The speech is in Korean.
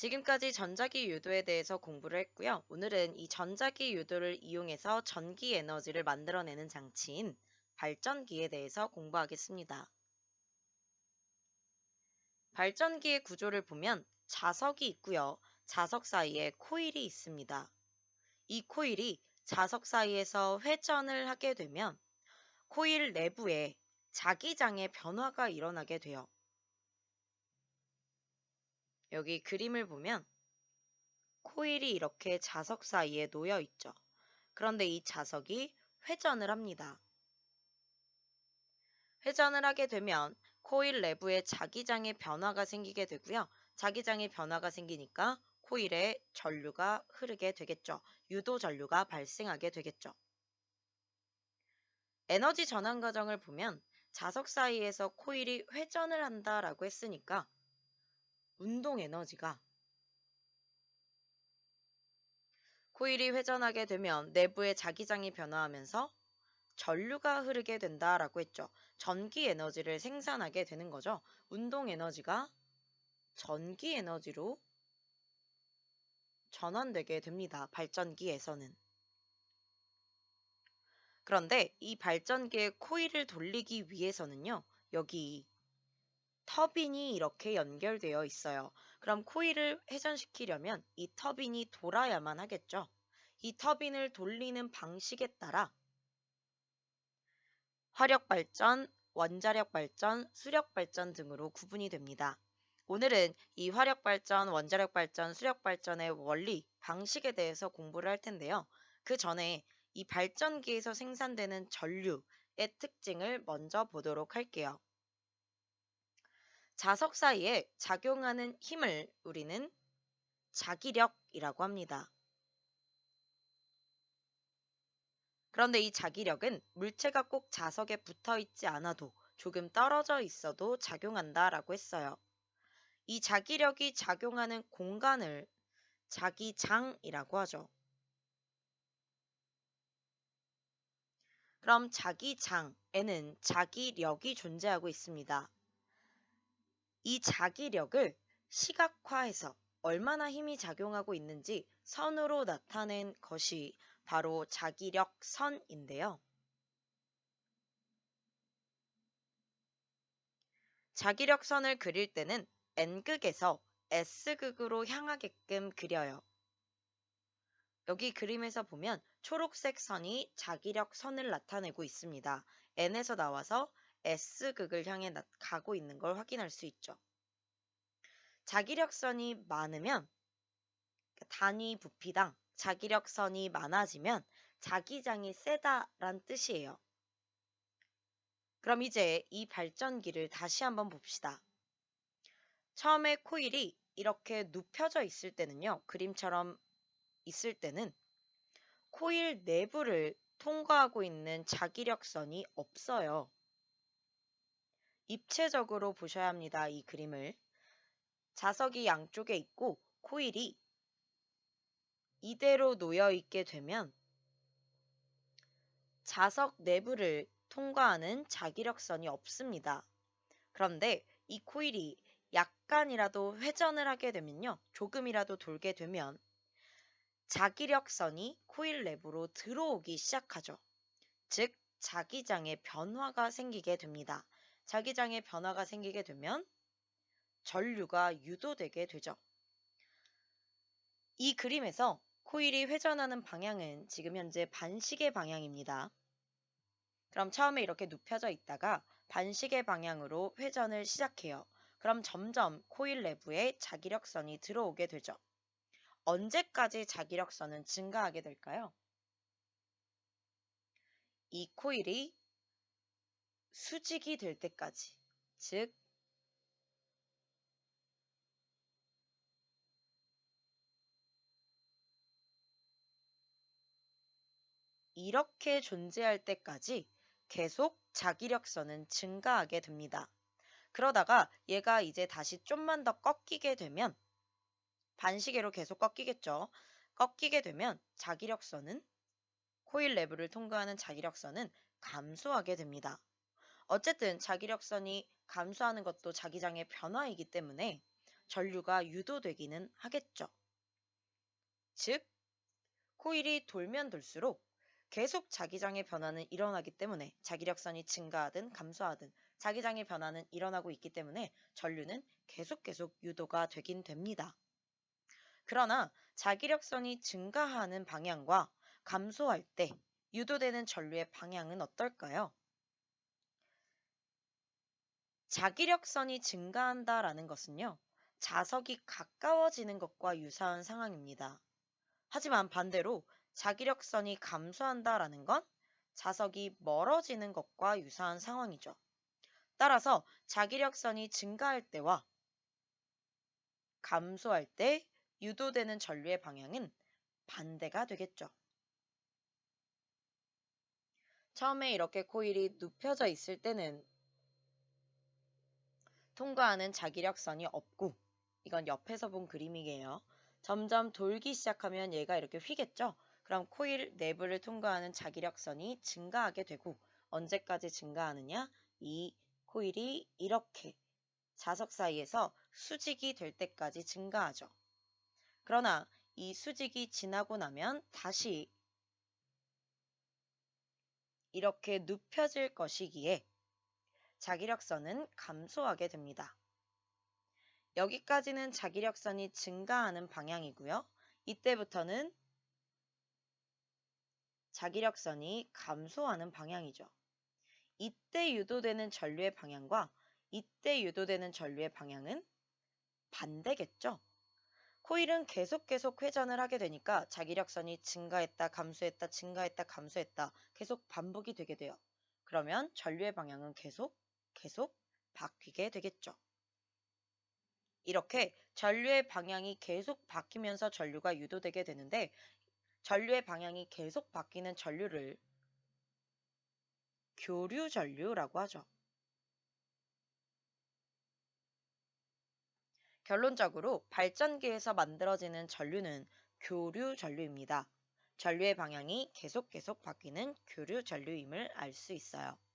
지금까지 전자기 유도에 대해서 공부를 했고요. 오늘은 이 전자기 유도를 이용해서 전기 에너지를 만들어내는 장치인 발전기에 대해서 공부하겠습니다. 발전기의 구조를 보면 자석이 있고요. 자석 사이에 코일이 있습니다. 이 코일이 자석 사이에서 회전을 하게 되면 코일 내부에 자기장의 변화가 일어나게 돼요. 여기 그림을 보면 코일이 이렇게 자석 사이에 놓여 있죠. 그런데 이 자석이 회전을 합니다. 회전을 하게 되면 코일 내부에 자기장의 변화가 생기게 되고요. 자기장의 변화가 생기니까 코일에 전류가 흐르게 되겠죠. 유도 전류가 발생하게 되겠죠. 에너지 전환 과정을 보면 자석 사이에서 코일이 회전을 한다라고 했으니까 운동 에너지가 코일이 회전하게 되면 내부의 자기장이 변화하면서 전류가 흐르게 된다라고 했죠. 전기 에너지를 생산하게 되는 거죠. 운동 에너지가 전기 에너지로 전환되게 됩니다. 발전기에서는. 그런데 이 발전기의 코일을 돌리기 위해서는요. 여기 터빈이 이렇게 연결되어 있어요. 그럼 코일을 회전시키려면 이 터빈이 돌아야만 하겠죠. 이 터빈을 돌리는 방식에 따라 화력 발전, 원자력 발전, 수력 발전 등으로 구분이 됩니다. 오늘은 이 화력 발전, 원자력 발전, 수력 발전의 원리, 방식에 대해서 공부를 할 텐데요. 그 전에 이 발전기에서 생산되는 전류의 특징을 먼저 보도록 할게요. 자석 사이에 작용하는 힘을 우리는 자기력이라고 합니다. 그런데 이 자기력은 물체가 꼭 자석에 붙어 있지 않아도 조금 떨어져 있어도 작용한다라고 했어요. 이 자기력이 작용하는 공간을 자기장이라고 하죠. 그럼 자기장에는 자기력이 존재하고 있습니다. 이 자기력을 시각화해서 얼마나 힘이 작용하고 있는지 선으로 나타낸 것이 바로 자기력 선인데요. 자기력 선을 그릴 때는 N극에서 S극으로 향하게끔 그려요. 여기 그림에서 보면 초록색 선이 자기력 선을 나타내고 있습니다. N에서 나와서 S극을 향해 가고 있는 걸 확인할 수 있죠. 자기력선이 많으면 단위 부피당 자기력선이 많아지면 자기장이 세다란 뜻이에요. 그럼 이제 이 발전기를 다시 한번 봅시다. 처음에 코일이 이렇게 눕혀져 있을 때는요. 그림처럼 있을 때는 코일 내부를 통과하고 있는 자기력선이 없어요. 입체적으로 보셔야 합니다. 이 그림을. 자석이 양쪽에 있고 코일이 이대로 놓여 있게 되면 자석 내부를 통과하는 자기력선이 없습니다. 그런데 이 코일이 약간이라도 회전을 하게 되면요. 조금이라도 돌게 되면 자기력선이 코일 내부로 들어오기 시작하죠. 즉, 자기장의 변화가 생기게 됩니다. 자기장의 변화가 생기게 되면 전류가 유도되게 되죠. 이 그림에서 코일이 회전하는 방향은 지금 현재 반시계 방향입니다. 그럼 처음에 이렇게 눕혀져 있다가 반시계 방향으로 회전을 시작해요. 그럼 점점 코일 내부에 자기력선이 들어오게 되죠. 언제까지 자기력선은 증가하게 될까요? 이 코일이 수직이 될 때까지, 즉 이렇게 존재할 때까지 계속 자기력선은 증가하게 됩니다. 그러다가 얘가 이제 다시 좀만 더 꺾이게 되면 반시계로 계속 꺾이겠죠. 꺾이게 되면 자기력선은 코일 내부를 통과하는 자기력선은 감소하게 됩니다. 어쨌든 자기력선이 감소하는 것도 자기장의 변화이기 때문에 전류가 유도되기는 하겠죠. 즉, 코일이 돌면 돌수록 계속 자기장의 변화는 일어나기 때문에 자기력선이 증가하든 감소하든 자기장의 변화는 일어나고 있기 때문에 전류는 계속 계속 유도가 되긴 됩니다. 그러나 자기력선이 증가하는 방향과 감소할 때 유도되는 전류의 방향은 어떨까요? 자기력선이 증가한다라는 것은요, 자석이 가까워지는 것과 유사한 상황입니다. 하지만 반대로 자기력선이 감소한다라는 건 자석이 멀어지는 것과 유사한 상황이죠. 따라서 자기력선이 증가할 때와 감소할 때 유도되는 전류의 방향은 반대가 되겠죠. 처음에 이렇게 코일이 눕혀져 있을 때는 통과하는 자기력선이 없고 이건 옆에서 본 그림이에요. 점점 돌기 시작하면 얘가 이렇게 휘겠죠? 그럼 코일 내부를 통과하는 자기력선이 증가하게 되고 언제까지 증가하느냐? 이 코일이 이렇게 자석 사이에서 수직이 될 때까지 증가하죠. 그러나 이 수직이 지나고 나면 다시 이렇게 눕혀질 것이기에 자기력선은 감소하게 됩니다. 여기까지는 자기력선이 증가하는 방향이고요. 이때부터는 자기력선이 감소하는 방향이죠. 이때 유도되는 전류의 방향과 이때 유도되는 전류의 방향은 반대겠죠. 코일은 계속 계속 회전을 하게 되니까 자기력선이 증가했다, 감소했다, 증가했다, 감소했다 계속 반복이 되게 돼요. 그러면 전류의 방향은 계속 계속 바뀌게 되겠죠. 이렇게 전류의 방향이 계속 바뀌면서 전류가 유도되게 되는데 전류의 방향이 계속 바뀌는 전류를 교류 전류라고 하죠. 결론적으로 발전기에서 만들어지는 전류는 교류 전류입니다. 전류의 방향이 계속 계속 바뀌는 교류 전류임을 알 수 있어요.